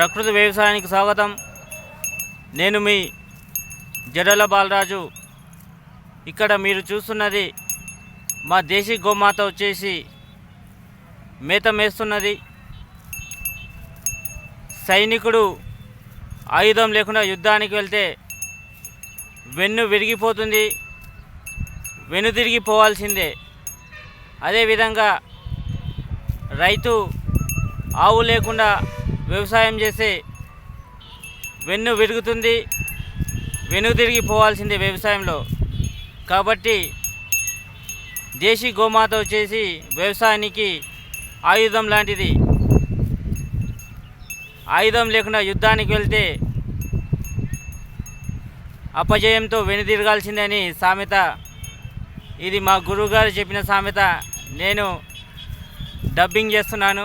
ప్రకృతి వ్యవసాయానికి స్వాగతం. నేను మీ జడల బాలరాజు. ఇక్కడ మీరు చూస్తున్నది మా దేశీ గోమాత వచ్చేసి మేత మేస్తున్నది. సైనికుడు ఆయుధం లేకుండా యుద్ధానికి వెళ్తే వెన్ను విరిగిపోతుంది. వెనుదిరిగిపోవాల్సిందే అదేవిధంగా రైతు ఆవు లేకుండా వ్యవసాయం చేసే వెన్ను విరుగుతుంది వెనుదిరిగి పోవాల్సిందే వ్యవసాయంలో. కాబట్టి దేశీ గోమాత వచ్చేసి వ్యవసాయానికి ఆయుధం లాంటిది. ఆయుధం లేకుండా యుద్ధానికి వెళ్తే అపజయంతో వెనుదిరగాల్సిందని సామెత. ఇది మా గురువుగారు చెప్పిన సామెత. నేను డబ్బింగ్ చేస్తున్నాను.